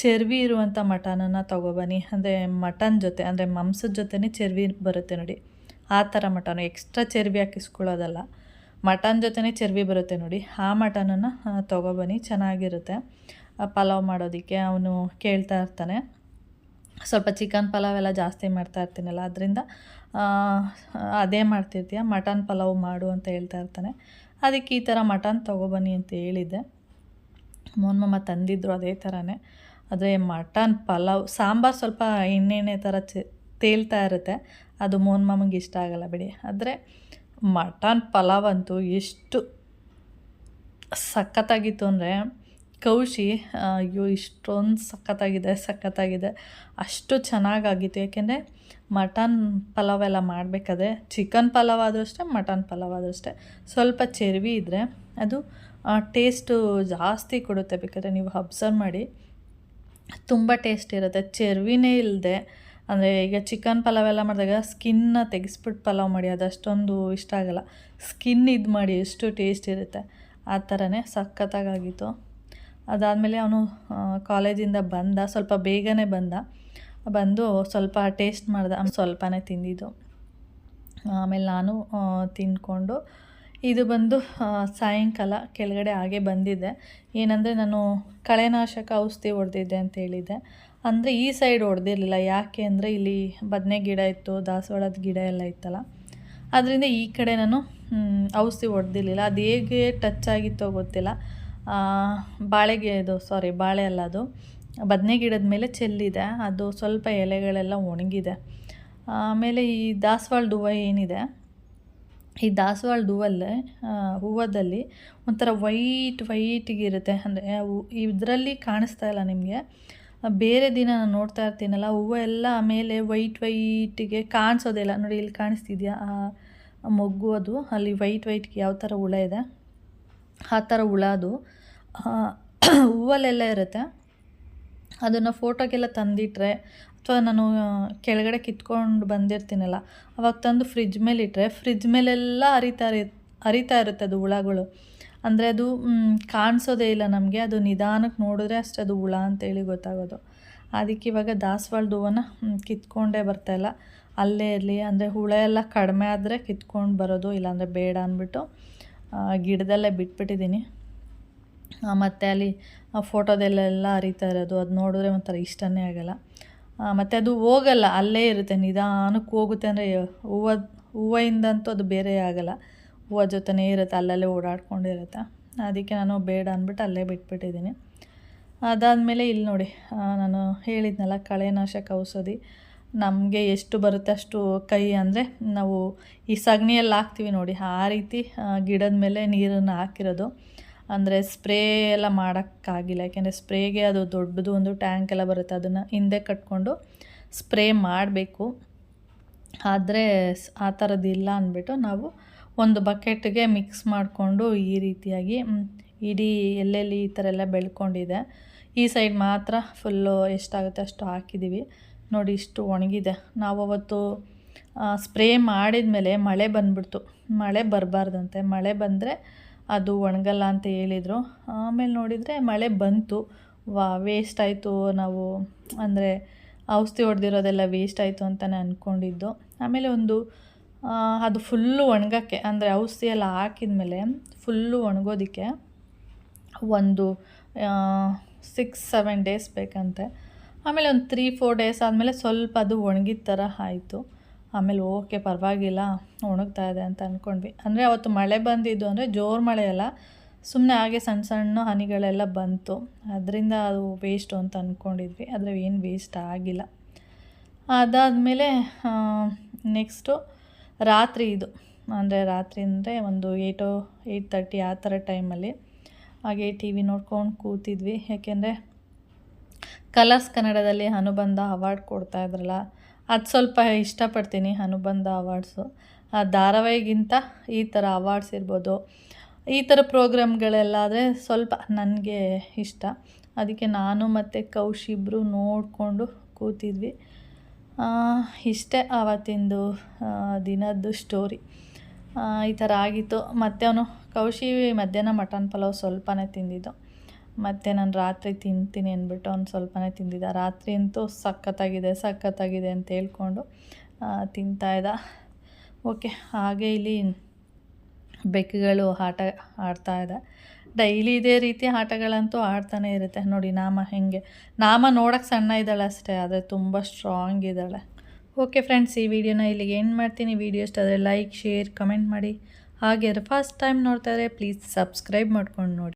ಚರ್ವಿ ಇರುವಂಥ ಮಟನನ್ನು ತೊಗೊಬನ್ನಿ. ಅಂದರೆ ಮಟನ್ ಜೊತೆ, ಅಂದರೆ ಮಾಂಸದ ಜೊತೆನೇ ಚರ್ವಿ ಬರುತ್ತೆ ನೋಡಿ. ಆ ಥರ ಮಟನ್, ಎಕ್ಸ್ಟ್ರಾ ಚರ್ವಿ ಹಾಕಿಸ್ಕೊಳ್ಳೋದಲ್ಲ. ಮಟನ್ ಜೊತೆನೇ ಚರ್ವಿ ಬರುತ್ತೆ ನೋಡಿ. ಆ ಮಟನನ್ನು ತೊಗೊಬನ್ನಿ, ಚೆನ್ನಾಗಿರುತ್ತೆ. ಪಲಾವ್ ಮಾಡೋದಕ್ಕೆ ಅವನು ಕೇಳ್ತಾ ಇರ್ತಾನೆ. ಸ್ವಲ್ಪ ಚಿಕನ್ ಪಲಾವ್ ಎಲ್ಲ ಜಾಸ್ತಿ ಮಾಡ್ತಾ ಇರ್ತೀನಲ್ಲ, ಅದರಿಂದ ಅದೇ ಮಾಡ್ತಿರ್ತೀಯ, ಮಟನ್ ಪಲಾವ್ ಮಾಡು ಅಂತ ಹೇಳ್ತಾ ಇರ್ತಾನೆ. ಅದಕ್ಕೆ ಈ ಥರ ಮಟನ್ ತೊಗೊಬನ್ನಿ ಅಂತ ಹೇಳಿದ್ದೆ. ಮೋನ್ಮಮ್ಮ ತಂದಿದ್ರು ಅದೇ ಥರನೇ. ಆದರೆ ಮಟನ್ ಪಲಾವ್, ಸಾಂಬಾರು ಸ್ವಲ್ಪ ಎಣ್ಣೆ ಎಣ್ಣೆ ಥರ ಚ, ತೇಲ್ತಾ ಇರುತ್ತೆ. ಅದು ಮೋನ್ ಮಾಮಂಗೆ ಇಷ್ಟ ಆಗಲ್ಲ ಬಿಡಿ. ಆದರೆ ಮಟನ್ ಪಲಾವ್ ಅಂತೂ ಎಷ್ಟು ಸಖತ್ತಾಗಿತ್ತು ಅಂದರೆ ಕೌಶಿ ಅಯ್ಯೋ, ಇಷ್ಟೊಂದು ಸಖತ್ತಾಗಿದೆ ಸಖತ್ತಾಗಿದೆ. ಅಷ್ಟು ಚೆನ್ನಾಗಾಗಿತ್ತು. ಯಾಕೆಂದರೆ ಮಟನ್ ಪಲಾವ್ ಎಲ್ಲ ಮಾಡಬೇಕಾದ್ರೆ ಚಿಕನ್ ಪಲಾವ್ ಆದರೂ ಅಷ್ಟೇ, ಮಟನ್ ಪಲಾವ್ ಆದರೂ ಅಷ್ಟೇ. ಸ್ವಲ್ಪ ಚೆರ್ವಿ ಇದ್ದರೆ ಅದು ಟೇಸ್ಟು ಜಾಸ್ತಿ ಕೊಡುತ್ತೆ. ಬೇಕಾದ್ರೆ ನೀವು ಅಬ್ಸರ್ವ್ ಮಾಡಿ. ತುಂಬ ಟೇಸ್ಟ್ ಇರುತ್ತೆ. ಚರ್ವಿನೇ ಇಲ್ಲದೆ ಅಂದರೆ ಈಗ ಚಿಕನ್ ಪಲಾವ್ ಎಲ್ಲ ಮಾಡಿದಾಗ ಸ್ಕಿನ್ನ ತೆಗೆಸ್ಬಿಟ್ಟು ಪಲಾವ್ ಮಾಡಿ ಅದು ಅಷ್ಟೊಂದು ಇಷ್ಟ ಆಗಲ್ಲ. ಸ್ಕಿನ್ ಇದು ಮಾಡಿ ಎಷ್ಟು ಟೇಸ್ಟ್ ಇರುತ್ತೆ. ಆ ಥರನೇ ಸಖತ್ತಾಗಾಗಿತ್ತು. ಅದಾದಮೇಲೆ ಅವನು ಕಾಲೇಜಿಂದ ಬಂದ, ಸ್ವಲ್ಪ ಬೇಗನೆ ಬಂದ. ಬಂದು ಸ್ವಲ್ಪ ಟೇಸ್ಟ್ ಮಾಡ್ದೆ ಸ್ವಲ್ಪನೇ ತಿಂದಿದ್ದು. ಆಮೇಲೆ ನಾನು ತಿಂದ್ಕೊಂಡು ಇದು ಬಂದು ಸಾಯಂಕಾಲ ಕೆಳಗಡೆ ಹಾಗೆ ಬಂದಿದೆ. ಏನಂದರೆ ನಾನು ಕಳೆನಾಶಕ ಔಷಧಿ ಹೊಡೆದಿದ್ದೆ ಅಂತ ಹೇಳಿದ್ದೆ. ಅಂದರೆ ಈ ಸೈಡ್ ಹೊಡೆದಿರಲಿಲ್ಲ. ಯಾಕೆ ಅಂದರೆ ಇಲ್ಲಿ ಬದನೆ ಗಿಡ ಇತ್ತು, ದಾಸವಾಳದ ಗಿಡ ಎಲ್ಲ ಇತ್ತಲ್ಲ. ಅದರಿಂದ ಈ ಕಡೆ ನಾನು ಔಷಧಿ ಹೊಡೆದಿರಲಿಲ್ಲ. ಅದು ಹೇಗೆ ಟಚ್ ಆಗಿತ್ತೋ ಗೊತ್ತಿಲ್ಲ. ಬಾಳೆಗೆ ಇದು ಸಾರಿ ಬಾಳೆ ಅಲ್ಲ ಅದು. ಬದನೆ ಗಿಡದ ಮೇಲೆ ಚೆಲ್ಲಿದೆ. ಅದು ಸ್ವಲ್ಪ ಎಲೆಗಳೆಲ್ಲ ಒಣಗಿದೆ. ಆಮೇಲೆ ಈ ದಾಸವಾಳ ಹೂವು ಏನಿದೆ ಈ ದಾಸವಾಳದ ಹೂವಲ್ಲೇ ಹೂವದಲ್ಲಿ ಒಂಥರ ವೈಟ್ ವೈಟಿಗಿರುತ್ತೆ ಅಂದರೆ ಇದರಲ್ಲಿ ಕಾಣಿಸ್ತಾ ಇಲ್ಲ ನಿಮಗೆ. ಬೇರೆ ದಿನ ನಾನು ನೋಡ್ತಾ ಇರ್ತೀನಲ್ಲ ಹೂವು ಎಲ್ಲ ಆಮೇಲೆ ವೈಟ್ ವೈಟಿಗೆ ಕಾಣಿಸೋದಿಲ್ಲ ನೋಡಿ, ಇಲ್ಲಿ ಕಾಣಿಸ್ತಿದೆಯಾ? ಆ ಮೊಗ್ಗು ಅದು, ಅಲ್ಲಿ ವೈಟ್ ವೈಟ್ಗೆ ಯಾವ ಥರ ಹುಳ ಇದೆ? ಆ ಥರ ಹುಳ ಅದು. ಹೂವಲ್ಲೆಲ್ಲ ಇರುತ್ತೆ. ಅದನ್ನು ಫೋಟೋಗೆಲ್ಲ ತಂದಿಟ್ರೆ ಅಥವಾ ನಾನು ಕೆಳಗಡೆ ಕಿತ್ಕೊಂಡು ಬಂದಿರ್ತೀನಲ್ಲ, ಅವಾಗ ತಂದು ಫ್ರಿಜ್ ಮೇಲೆ ಇಟ್ಟರೆ ಫ್ರಿಜ್ ಮೇಲೆಲ್ಲ ಅರಿತಾ ಅರಿತಾ ಇರುತ್ತೆ ಅದು ಹುಳಗಳು. ಅಂದರೆ ಅದು ಕಾಣಿಸೋದೇ ಇಲ್ಲ ನಮಗೆ, ಅದು ನಿಧಾನಕ್ಕೆ ನೋಡಿದ್ರೆ ಅಷ್ಟೇ ಅದು ಹುಳ ಅಂತೇಳಿ ಗೊತ್ತಾಗೋದು. ಅದಕ್ಕೆ ಇವಾಗ ದಾಸವಾಳದ ಹೂವನ್ನು ಕಿತ್ಕೊಂಡೇ ಬರ್ತಾಯಿಲ್ಲ ಅಲ್ಲೇ ಇರಲಿ, ಅಂದರೆ ಹುಳ ಎಲ್ಲ ಕಡಿಮೆ ಆದರೆ ಕಿತ್ಕೊಂಡು ಬರೋದು ಇಲ್ಲಾಂದರೆ ಬೇಡ ಅಂದ್ಬಿಟ್ಟು ಗಿಡದಲ್ಲೇ ಬಿಟ್ಬಿಟ್ಟಿದ್ದೀನಿ. ಮತ್ತು ಅಲ್ಲಿ ಫೋಟೋದಲ್ಲೆಲ್ಲ ಅರಿತಾ ಇರೋದು, ಅದು ನೋಡಿದ್ರೆ ಒಂಥರ ಇಷ್ಟನೇ ಆಗಲ್ಲ. ಮತ್ತು ಅದು ಹೋಗಲ್ಲ, ಅಲ್ಲೇ ಇರುತ್ತೆ, ನಿಧಾನಕ್ಕೆ ಹೋಗುತ್ತೆ ಅಂದರೆ, ಹೂವ, ಹೂವಿಂದಂತೂ ಅದು ಬೇರೆ ಆಗಲ್ಲ. ಹೂವ ಜೊತೆನೇ ಇರುತ್ತೆ, ಅಲ್ಲಲ್ಲೇ ಓಡಾಡ್ಕೊಂಡಿರುತ್ತೆ. ಅದಕ್ಕೆ ನಾನು ಬೇಡ ಅಂದ್ಬಿಟ್ಟು ಅಲ್ಲೇ ಬಿಟ್ಬಿಟ್ಟಿದ್ದೀನಿ. ಅದಾದಮೇಲೆ ಇಲ್ಲಿ ನೋಡಿ ನಾನು ಹೇಳಿದ್ನಲ್ಲ, ಕಳೆನಾಶಕ ಔಷಧಿ. ನಮಗೆ ಎಷ್ಟು ಬರುತ್ತೆ ಅಷ್ಟು ಕೈ ಅಂದರೆ, ನಾವು ಈ ಸಗಣಿಯಲ್ಲಿ ಹಾಕ್ತೀವಿ ನೋಡಿ, ಆ ರೀತಿ ಗಿಡದ ಮೇಲೆ ನೀರನ್ನು ಹಾಕಿರೋದು. ಅಂದರೆ ಸ್ಪ್ರೇ ಎಲ್ಲ ಮಾಡೋಕ್ಕಾಗಿಲ್ಲ. ಯಾಕೆಂದರೆ ಸ್ಪ್ರೇಗೆ ಅದು ದೊಡ್ಡದು ಒಂದು ಟ್ಯಾಂಕ್ ಎಲ್ಲ ಬರುತ್ತೆ. ಅದನ್ನು ಹಿಂದೆ ಕಟ್ಕೊಂಡು ಸ್ಪ್ರೇ ಮಾಡಬೇಕು. ಆದರೆ ಆ ಆ ಥರದ್ದಿಲ್ಲ ಅಂದ್ಬಿಟ್ಟು ನಾವು ಒಂದು ಬಕೆಟ್ಗೆ ಮಿಕ್ಸ್ ಮಾಡಿಕೊಂಡು ಈ ರೀತಿಯಾಗಿ ಇಡೀ ಎಲ್ಲೆಲ್ಲಿ ಈ ಥರ ಎಲ್ಲ ಬೆಳ್ಕೊಂಡಿದೆ, ಈ ಸೈಡ್ ಮಾತ್ರ ಫುಲ್ಲು ಎಷ್ಟಾಗುತ್ತೆ ಅಷ್ಟು ಹಾಕಿದ್ದೀವಿ ನೋಡಿ ಇಷ್ಟು ಒಣಗಿದೆ. ನಾವು ಅವತ್ತು ಸ್ಪ್ರೇ ಮಾಡಿದ ಮೇಲೆ ಮಳೆ ಬಂದ್ಬಿಡ್ತು. ಮಳೆ ಬರಬಾರ್ದಂತೆ. ಮಳೆ ಬಂದರೆ ಅದು ಒಣಗಲ್ಲ ಅಂತ ಹೇಳಿದರು. ಆಮೇಲೆ ನೋಡಿದರೆ ಮಳೆ ಬಂತು. ವಾ ವೇಸ್ಟ್ ಆಯಿತು ನಾವು, ಅಂದರೆ ಔಷಧಿ ಹೊಡೆದಿರೋದೆಲ್ಲ ವೇಸ್ಟ್ ಆಯಿತು ಅಂತಲೇ ಅಂದ್ಕೊಂಡಿದ್ದು ಆಮೇಲೆ ಒಂದು ಅದು ಫುಲ್ಲು ಒಣಗೋಕ್ಕೆ, ಅಂದರೆ ಔಷಧಿ ಎಲ್ಲ ಹಾಕಿದ ಮೇಲೆ ಫುಲ್ಲು ಒಣಗೋದಕ್ಕೆ ಒಂದು ಸಿಕ್ಸ್ ಸೆವೆನ್ ಡೇಸ್ ಬೇಕಂತೆ. ಆಮೇಲೆ ಒಂದು ತ್ರೀ ಫೋರ್ ಡೇಸ್ ಆದಮೇಲೆ ಸ್ವಲ್ಪ ಅದು ಒಣಗಿದ ಥರ ಆಯಿತು. ಆಮೇಲೆ ಓಕೆ, ಪರವಾಗಿಲ್ಲ, ಒಣಗ್ತಾ ಇದೆ ಅಂತ ಅಂದ್ಕೊಂಡ್ವಿ ಅಂದರೆ ಅವತ್ತು ಮಳೆ ಬಂದಿದ್ದು ಅಂದರೆ ಜೋರು ಮಳೆ ಅಲ್ಲ ಸುಮ್ಮನೆ ಹಾಗೆ ಸಣ್ಣ ಸಣ್ಣ ಹನಿಗಳೆಲ್ಲ ಬಂತು. ಅದರಿಂದ ಅದು ವೇಸ್ಟು ಅಂತ ಅಂದ್ಕೊಂಡಿದ್ವಿ ಆದರೆ ಏನು ವೇಸ್ಟ್ ಆಗಿಲ್ಲ. ಅದಾದಮೇಲೆ ನೆಕ್ಸ್ಟು ರಾತ್ರಿ ಇದು. ಅಂದರೆ ರಾತ್ರಿ ಅಂದರೆ ಒಂದು ಏಯ್ಟು ಏಯ್ಟ್ ತರ್ಟಿ ಆ ಥರ ಟೈಮಲ್ಲಿ ಹಾಗೆ ಟಿ ವಿ ನೋಡ್ಕೊಂಡು ಕೂತಿದ್ವಿ. ಯಾಕೆಂದರೆ ಕಲರ್ಸ್ ಕನ್ನಡದಲ್ಲಿ ಅನುಬಂಧ ಅವಾರ್ಡ್ ಕೊಡ್ತಾ ಇದ್ರಲ್ಲ ಅದು ಸ್ವಲ್ಪ ಇಷ್ಟಪಡ್ತೀನಿ ಅನುಬಂಧ ಅವಾರ್ಡ್ಸು ಆ, ಧಾರಾವಾಹಿಗಿಂತ ಈ ಥರ ಅವಾರ್ಡ್ಸ್ ಇರ್ಬೋದು. ಈ ಥರ ಪ್ರೋಗ್ರಾಮ್ಗಳೆಲ್ಲಾದರೆ ಸ್ವಲ್ಪ ನನಗೆ ಇಷ್ಟ. ಅದಕ್ಕೆ ನಾನು ಮತ್ತು ಕೌಶ್ ಇಬ್ಬರು ನೋಡಿಕೊಂಡು ಕೂತಿದ್ವಿ. ಇಷ್ಟೇ ಆವತ್ತಿಂದು ದಿನದ್ದು ಸ್ಟೋರಿ ಈ ಥರ ಆಗಿತ್ತು. ಮತ್ತೆ ಅವನು ಕೌಶಿ ಮಧ್ಯಾಹ್ನ ಮಟನ್ ಪಲಾವ್ ಸ್ವಲ್ಪನೇ ತಿಂದಿದ್ದು. ಮತ್ತು ನಾನು ರಾತ್ರಿ ತಿಂತೀನಿ ಅಂದ್ಬಿಟ್ಟು ಅವ್ನು ಸ್ವಲ್ಪನೇ ತಿಂದಿದ್ದ. ರಾತ್ರಿ ಅಂತೂ ಸಖತ್ತಾಗಿದೆ ಸಖತ್ತಾಗಿದೆ ಅಂತ ಹೇಳ್ಕೊಂಡು ತಿಂತಾಯಿದ್ದ ಓಕೆ, ಹಾಗೆ ಇಲ್ಲಿ ಬೆಕ್ಕುಗಳು ಆಟ ಆಡ್ತಾ ಇದೆ ಡೈಲಿ ಇದೇ ರೀತಿ ಆಟಗಳಂತೂ ಆಡ್ತಾನೆ ಇರುತ್ತೆ. ನೋಡಿ, ನಾಮ ಹೆಂಗೆ, ನಾಮ ನೋಡೋಕ್ಕೆ ಸಣ್ಣ ಇದ್ದಾಳೆ ಅಷ್ಟೇ, ಆದರೆ ತುಂಬ ಸ್ಟ್ರಾಂಗ್ ಇದ್ದಾಳೆ. ಓಕೆ ಫ್ರೆಂಡ್ಸ್ ಈ ವಿಡಿಯೋನ ಇಲ್ಲಿಗೆ ಏನು ಮಾಡ್ತೀನಿ. ವಿಡಿಯೋ ಇಷ್ಟ ಲೈಕ್ ಶೇರ್ ಕಮೆಂಟ್ ಮಾಡಿ. ಹಾಗೆ ಫಸ್ಟ್ ಟೈಮ್ ನೋಡ್ತಾಯಿದ್ರೆ ಪ್ಲೀಸ್ ಸಬ್ಸ್ಕ್ರೈಬ್ ಮಾಡ್ಕೊಂಡು ನೋಡಿ.